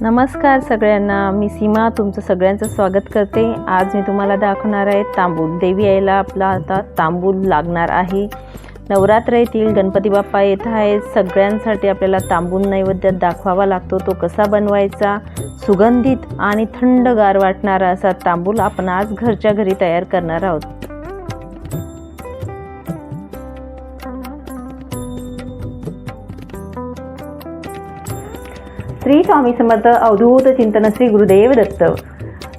नमस्कार सगळ्यांना मी सीमा तुमचं सगळ्यांचं स्वागत करते. आज मी तुम्हाला दाखवणार आहे तांबूल. देवी यायला आपला आता तांबूल लागणार आहे. नवरात्र येथील गणपती बाप्पा येत आहेत. सगळ्यांसाठी आपल्याला तांबूल नैवेद्यात दाखवावा लागतो. तो कसा बनवायचा? सुगंधित आणि थंडगार वाटणारा असा तांबूल आपण आज घरच्या घरी तयार करणार आहोत. श्री स्वामी समर्थ अवधूत चिंतन श्री गुरुदेव दत्त.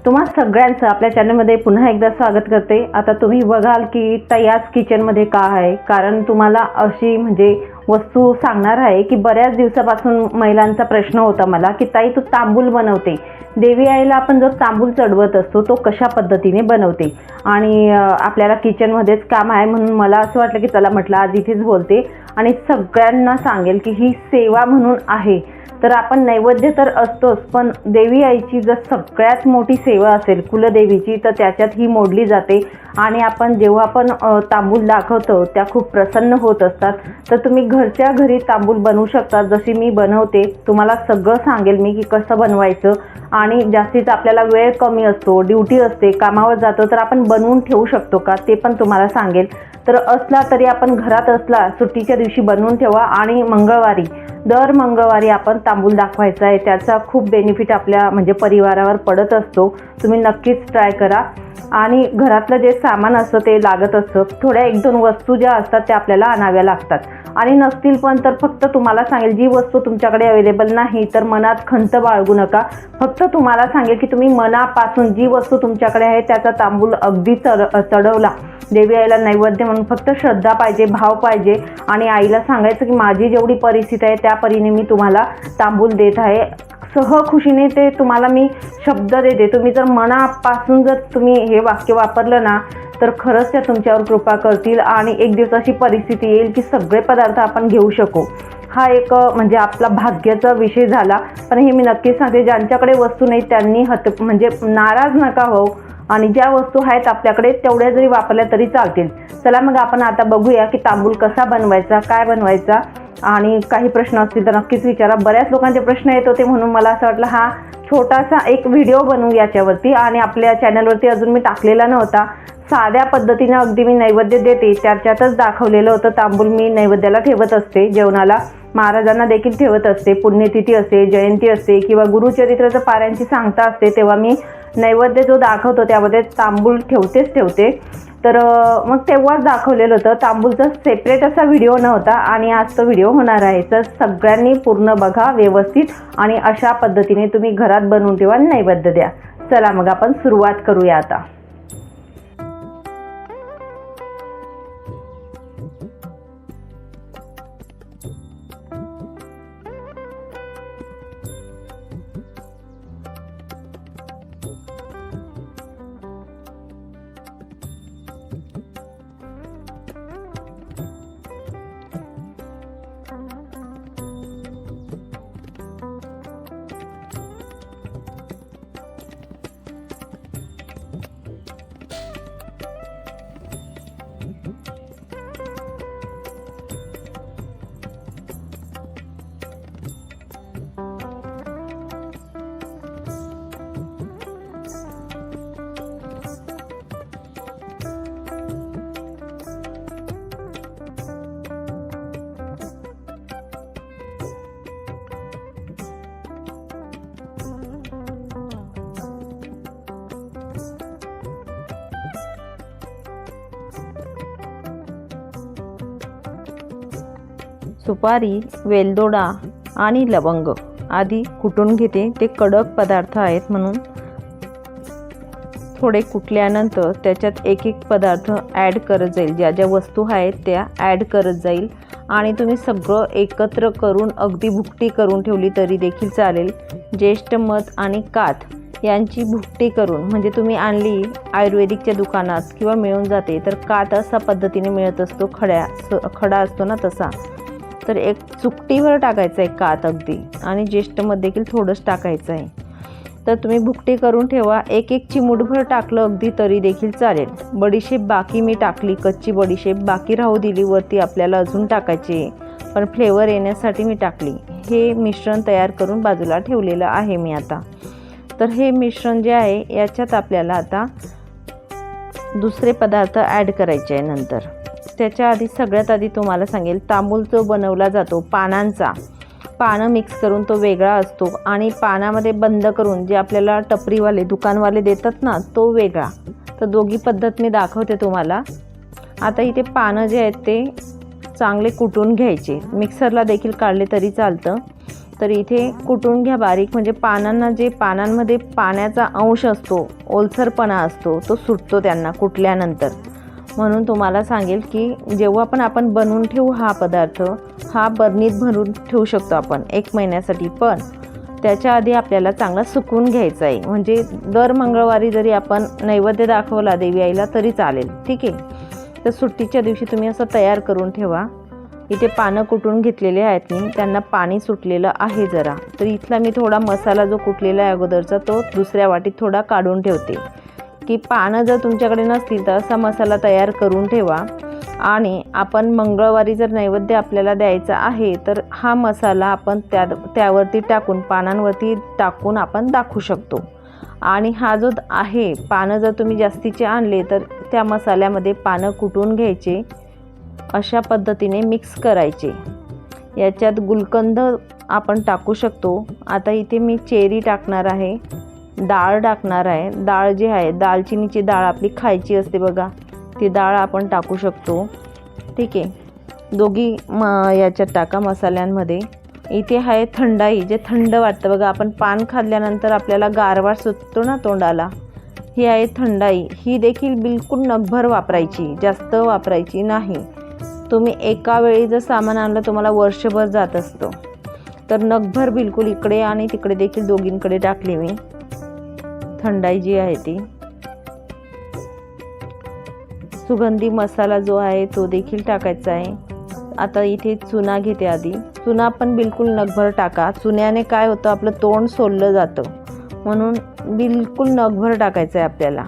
तुम्हा सगळ्यांचं आपल्या चॅनलमध्ये पुन्हा एकदा स्वागत करते. आता तुम्ही बघाल की तयाच किचनमध्ये का आहे. कारण तुम्हाला अशी म्हणजे वस्तू सांगणार आहे की बऱ्याच दिवसापासून महिलांचा प्रश्न होता मला की ताई तू तांबूल बनवते. देवी आईला आपण जो तांबूल चढवत असतो तो कशा पद्धतीने बनवते? आणि आपल्याला किचनमध्येच काम आहे म्हणून मला असं वाटलं की चला म्हटलं आज इथेच बोलते. आणि सगळ्यांना सांगेल की ही सेवा म्हणून आहे. तर आपण नैवेद्य तर असतोच पण देवी आईची जर सगळ्यात मोठी सेवा असेल कुलदेवीची तर त्याच्यात ही मोडली जाते. आणि आपण जेव्हा पण तांबूल दाखवतो त्या खूप प्रसन्न होत असतात. तर तुम्ही घरच्या घरी तांबूल बनवू शकता. जशी मी बनवते तुम्हाला सगळं सांगेल मी की कसं बनवायचं. आणि जास्तीत आपल्याला वेळ कमी असतो ड्युटी असते कामावर जातो तर आपण बनवून ठेवू शकतो का ते पण तुम्हाला सांगेल. तर असला तरी आपण घरात असला सुट्टीच्या दिवशी बनवून ठेवा आणि मंगळवारी दर मंगळवारी आपण तांबूल दाखवायचा आहे. त्याचा खूप बेनिफिट आपल्या म्हणजे परिवारावर पडत असतो. तुम्ही नक्कीच ट्राय करा. आणि घरातलं जे सामान असतं ते लागत असतं. थोड्या एक दोन वस्तू ज्या असतात त्या आपल्याला आणाव्या लागतात. आणि नसतील पण तर फक्त तुम्हाला सांगेल जी वस्तू तुमच्याकडे अवेलेबल नाही तर मनात खंत बाळगू नका. फक्त तुम्हाला सांगेल की तुम्ही मनापासून जी वस्तू तुमच्याकडे आहे त्याचा तांबूल अगदी चढ चढवला. देवी आईला नैवेद्य म्हणून फक्त श्रद्धा पाहिजे भाव पाहिजे. आणि आईला सांगायचं की माझी जेवढी परिस्थिती आहे त्या परीने मी तुम्हाला तांबूल देत आहे. सहखुशीने ते तुम्हाला मी शब्द देते. तुम्ही जर मनापासून जर तुम्ही हे वाक्य वापरलं ना तर खरंच त्या तुमच्यावर कृपा करतील आणि एक दिवस अशी परिस्थिती येईल की सगळे पदार्थ आपण घेऊ शकू. हा एक म्हणजे आपला भाग्याचा विषय झाला. पण हे मी नक्कीच सांगते ज्यांच्याकडे वस्तू नाही त्यांनी हत म्हणजे नाराज नका हो आणि ज्या वस्तू आहेत आपल्याकडे तेवढ्या जरी वापरल्या तरी चालतील. चला मग आपण आता बघूया की तांबूल कसा बनवायचा काय बनवायचा. आणि काही प्रश्न असतील तर नक्कीच विचारा. बऱ्याच लोकांचे प्रश्न येत होते म्हणून मला असं वाटलं हा छोटासा एक व्हिडिओ बनवू याच्यावरती. आणि आपल्या चॅनलवरती अजून मी टाकलेला नव्हता. साध्या पद्धतीनं अगदी मी नैवेद्य देते त्याच्यातच दाखवलेलं होतं तांबूल मी नैवेद्याला ठेवत असते जेवणाला महाराजांना देखील ठेवत असते पुण्यतिथी असते जयंती असते किंवा गुरुचरित्राचं पाऱ्यांची सांगता असते तेव्हा मी नैवेद्य जो दाखवतो त्यामध्ये तांबूल ठेवतेच ठेवते. तर मग तेव्हाच दाखवलेलं होतं तांबूलचा सेपरेट असा व्हिडिओ नव्हता आणि आज तो व्हिडिओ होणार आहे. तर सगळ्यांनी पूर्ण बघा व्यवस्थित आणि अशा पद्धतीने तुम्ही घरात बनवून ठेवा नैवेद्य द्या. चला मग आपण सुरुवात करूया आता. सुपारी वेलदोडा आणि लवंग आधी कुटून घेते. ते कडक पदार्थ आहेत म्हणून थोडे कुटल्यानंतर त्याच्यात एक एक पदार्थ ॲड करत जाईल. ज्या ज्या वस्तू आहेत त्या ॲड करत जाईल. आणि तुम्ही सगळं एकत्र करून अगदी भुकटी करून ठेवली तरी देखील चालेल. ज्येष्ठ मध आणि काथ यांची भुकटी करून म्हणजे तुम्ही आणली आयुर्वेदिकच्या दुकानात किंवा मिळून जाते तर कात असा पद्धतीने मिळत असतो खड्या स- खडा असतो ना तसा. तर एक चुकटीभर टाकायचं आहे कात अगदी. आणि ज्येष्ठमध्ये देखील थोडंच टाकायचं आहे. तर तुम्ही भुकटी करून ठेवा. एक एक चिमूटभर टाकलं अगदी तरी देखील चालेल. बडीशेप बाकी मी टाकली. कच्ची बडीशेप बाकी राहू दिली. वरती आपल्याला अजून टाकायची आहे. पण फ्लेवर येण्यासाठी मी टाकली. हे मिश्रण तयार करून बाजूला ठेवलेलं आहे मी आता. तर हे मिश्रण जे आहे याच्यात आपल्याला आता दुसरे पदार्थ ॲड करायचे आहे नंतर. त्याच्या आधी सगळ्यात आधी तुम्हाला सांगेल तांबूल जो बनवला जातो पानांचा पानं मिक्स करून तो वेगळा असतो आणि पानामध्ये बंद करून जे आपल्याला टपरीवाले दुकानवाले देतात ना तो वेगळा. तर दोघी पद्धत मी दाखवते तुम्हाला. आता इथे पानं जे आहेत ते चांगले कुटून घ्यायचे. मिक्सरला देखील काढले तरी चालतं. तर इथे कुटून घ्या बारीक म्हणजे पानांना जे पानांमध्ये पाण्याचा अंश असतो ओलसरपणा असतो तो सुटतो त्यांना कुटल्यानंतर. म्हणून तुम्हाला सांगेल की जेव्हा पण आपण बनवून ठेवू हा पदार्थ हा बरणीत भरून ठेवू शकतो आपण एक महिन्यासाठी. पण त्याच्या आधी आपल्याला चांगला सुकून घ्यायचा आहे. म्हणजे दर मंगळवारी जरी आपण नैवेद्य दाखवला देवी आईला तरी चालेल. ठीक आहे? तर सुट्टीच्या दिवशी तुम्ही असं तयार करून ठेवा. इथे पानं कुटून घेतलेले आहेत मी. त्यांना पाणी सुटलेलं आहे जरा. तर इथला मी थोडा मसाला जो कुटलेला आहे अगोदरचा तो दुसऱ्या वाटीत थोडा काढून ठेवते. की पानं जर तुमच्याकडे नसतील तर असा मसाला तयार करून ठेवा. आणि आपण मंगळवारी जर नैवेद्य आपल्याला द्यायचा आहे तर हा मसाला आपण त्या त्यावरती टाकून पानांवरती टाकून आपण दाखवू शकतो. आणि हा जो आहे पानं जर तुम्ही जास्तीचे आणले तर त्या मसाल्यामध्ये पानं कुटून घ्यायचे. अशा पद्धतीने मिक्स करायचे. याच्यात गुलकंद आपण टाकू शकतो. आता इथे मी चेरी टाकणार आहे. डाळ टाकणार आहे. डाळ जी आहे दालचिनीची डाळ आपली खायची असते बघा. ती डाळ आपण टाकू शकतो. ठीक आहे. दोघी म याच्यात टाका मसाल्यांमध्ये. इथे आहे थंडाई जे थंड वाटतं बघा. आपण पान खाल्ल्यानंतर आपल्याला गारवा सुटतो ना तोंडाला. ही आहे थंडाई. ही देखील बिलकुल नगभर वापरायची. जास्त वापरायची नाही. तुम्ही एका वेळी जर सामान आणलं तुम्हाला वर्षभर जात असतं. तर नगभर बिलकुल इकडे आणि तिकडे देखील दोघींकडे टाकली मी. थंडाई जी आहे ती. सुगंधी मसाला जो आहे तो देखील टाकायचा आहे. आता इथे चुना घेते आधी. चुना पण बिलकुल नगभर टाका. चुन्याने काय होतं आपलं तोंड सोललं जातं. म्हणून बिलकुल नगभर टाकायचं आहे आपल्याला.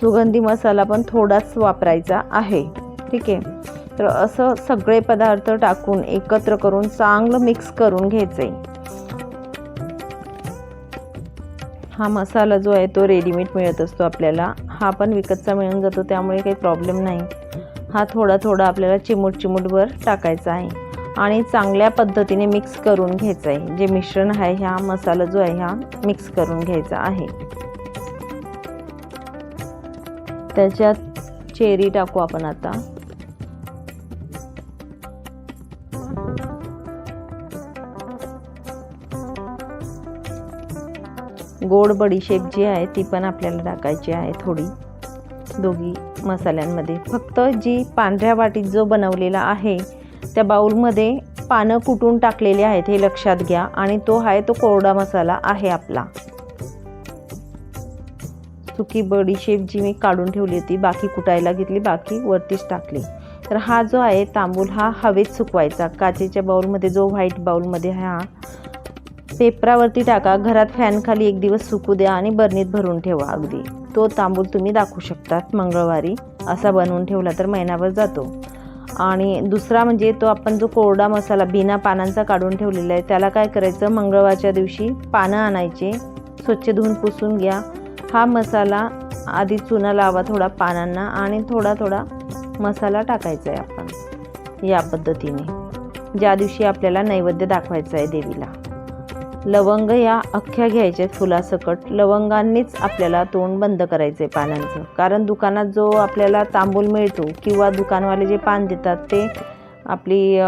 सुगंधी मसाला पण थोडाच वापरायचा आहे. ठीक आहे? तर असं सगळे पदार्थ टाकून एकत्र करून चांगलं मिक्स करून घ्यायचं आहे हा मसाला जो आहे तो रेडीमेड मिळत असतो आपल्याला. हा पण विकतचा मिळून जातो त्यामुळे काही प्रॉब्लेम नाही. हा थोडा थोडा आपल्याला चिमूट चिमूटभर टाकायचा आहे. आणि चांगल्या पद्धतीने मिक्स करून घ्यायचं आहे. जे मिश्रण आहे ह्या मसाला जो आहे हा मिक्स करून घ्यायचा आहे. त्याच्यात चेरी टाकू आपण आता. गोड बडीशेप जी आहे ती पण आपल्याला टाकायची आहे थोडी. दोघी मसाल्यांमध्ये. फक्त जी पांढऱ्या वाटीत जो बनवलेला आहे त्या बाऊलमध्ये पानं कुटून टाकलेली आहेत हे लक्षात घ्या. आणि तो आहे तो कोरडा मसाला आहे आपला. सुकी बडीशेप जी मी काढून ठेवली होती बाकी कुटायला घेतली बाकी वरतीच टाकली. तर हा जो आहे तांबूल हा हवेत सुकवायचा. काचेच्या बाऊलमध्ये जो व्हाईट बाऊलमध्ये हा पेपरावरती टाका. घरात फॅनखाली एक दिवस सुकू द्या आणि बरणीत भरून ठेवा अगदी. तो तांबूल तुम्ही दाखवू शकतात मंगळवारी. असा बनवून ठेवला तर महिनाभर जातो. आणि दुसरा म्हणजे तो आपण जो कोरडा मसाला बिना पानांचा काढून ठेवलेला आहे त्याला काय करायचं? मंगळवारच्या दिवशी पानं आणायचे. स्वच्छ धुवून पुसून घ्या. हा मसाला आधी चुना लावा थोडा पानांना आणि थोडा थोडा मसाला टाकायचा आहे आपण. या पद्धतीने. ज्या दिवशी आपल्याला नैवेद्य दाखवायचं आहे देवीला. लवंग या अख्ख्या घ्यायच्या फुलासकट. लवंगांनीच आपल्याला तोंड बंद करायचं आहे पानांचं. कारण दुकानात जो आपल्याला तांबूल मिळतो किंवा दुकानवाले जे पान देतात ते आपली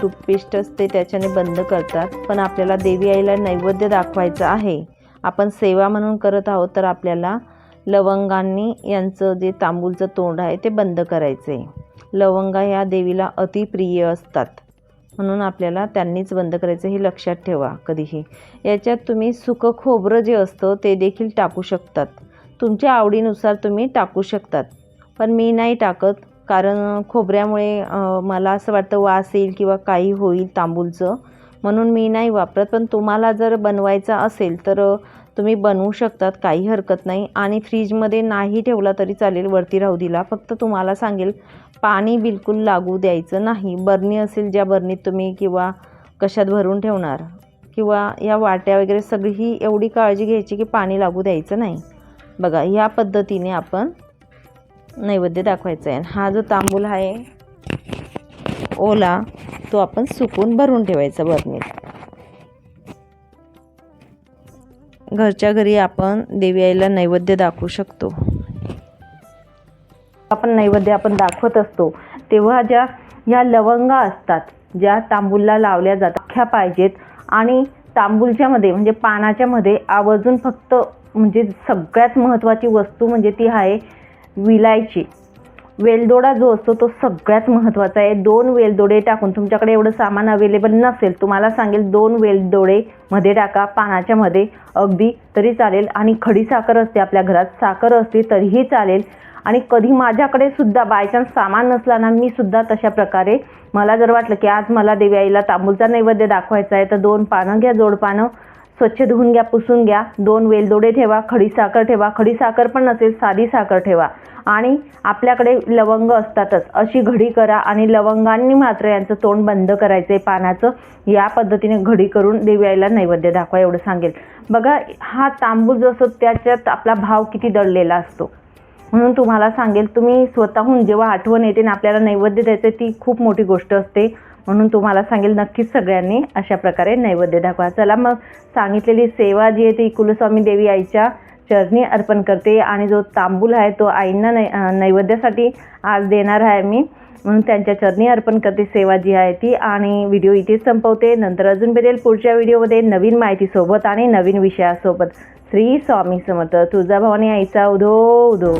टूथपेस्ट असते त्याच्याने बंद करतात. पण आपल्याला देवी आईला नैवेद्य दाखवायचं आहे. आपण सेवा म्हणून करत आहोत तर आपल्याला लवंगांनी यांचं जे तांबूलचं तोंड आहे ते बंद करायचं. आहे लवंगा ह्या देवीला अतिप्रिय असतात. म्हणून आपल्याला त्यांनीच बंद करायचं हे लक्षात ठेवा कधीही. याच्यात तुम्ही सुकं खोबरं जे असतं ते देखील टाकू शकतात. तुमच्या आवडीनुसार तुम्ही टाकू शकतात. पण मी नाही टाकत कारण खोबऱ्यामुळे मला असं वाटतं वास येईल किंवा काही होईल तांबूलचं. म्हणून मी नाही वापरत पण तुम्हाला जर बनवायचा असेल तर तुम्ही बनवू शकतात काही हरकत नाही. आणि फ्रीजमध्ये नाही ठेवला तरी चालेल वरती राहू दिला. फक्त तुम्हाला सांगेल पाणी बिलकुल लागू द्यायचं नाही. बरणी असेल ज्या बरणीत तुम्ही किंवा कशात भरून ठेवणार किंवा या वाट्या वगैरे सगळी ही एवढी काळजी घ्यायची की पाणी लागू द्यायचं नाही. बघा या पद्धतीने आपण नैवेद्य दाखवायचं आहे. हा जो तांबूल आहे ओला तो आपण सुकून भरून ठेवायचा बरणीत. घरच्या घरी आपण देवी आईला नैवेद्य दाखवू शकतो. आपण नैवेद्य आपण दाखवत असतो तेव्हा ज्या ह्या लवंगा असतात ज्या तांबूलला लावल्या जातात अख्ख्या पाहिजेत आणि तांबूलच्या मध्ये म्हणजे पानाच्या मध्ये आवर्जून फक्त म्हणजे सगळ्यात महत्त्वाची वस्तू म्हणजे ती आहे विलायची. वेलदोडा जो असतो तो सगळ्यात महत्त्वाचा आहे. दोन वेलदोडे टाकून तुमच्याकडे एवढं सामान अवेलेबल नसेल तुम्हाला सांगेल दोन वेलदोडे मध्ये टाका पानाच्या मध्ये अगदी तरी चालेल. आणि खडी साखर असते आपल्या घरात साखर असते तरीही चालेल. आणि कधी माझ्याकडे सुद्धा बायचान्स सामान नसला ना मी सुद्धा तशा प्रकारे मला जर वाटलं की आज मला देवी आईला तांबूलचा नैवेद्य दाखवायचा आहे तर दोन पानं घ्या जोड पानं स्वच्छ धुवून घ्या पुसून घ्या. दोन वेलदोडे ठेवा खडी साखर ठेवा. खडी साखर पण नसेल साधी साखर ठेवा. आणि आपल्याकडे लवंग असतातच. अशी घडी करा आणि लवंगांनी मात्र यांचं तोंड बंद करायचं आहे पानाचं. या पद्धतीने घडी करून देव्यायला नैवेद्य दाखवा एवढं सांगेल. बघा हा तांबूल जो असतो त्याच्यात आपला भाव किती दडलेला असतो. म्हणून तुम्हाला सांगेल तुम्ही स्वतःहून जेव्हा आठवण येते ना आपल्याला नैवेद्य द्यायचं ती खूप मोठी गोष्ट असते. म्हणून तुम्हाला सांगेल नक्कीच सगळ्यांनी अशा प्रकारे नैवेद्य दाखवा. चला मग सांगितलेली सेवा जी आहे ती कुलस्वामी देवी आईच्या चरणी अर्पण करते आणि जो तांबूल आहे तो आईंना नै नैवेद्यासाठी आज देणार आहे मी. म्हणून त्यांच्या चरणी अर्पण करते सेवा जी आहे ती आणि व्हिडिओ इथेच संपवते. नंतर अजून भेटेल पुढच्या व्हिडिओमध्ये नवीन माहितीसोबत आणि नवीन विषयासोबत. श्री स्वामी समर्थ. तुळजाभवानी आईचा उधो उधो.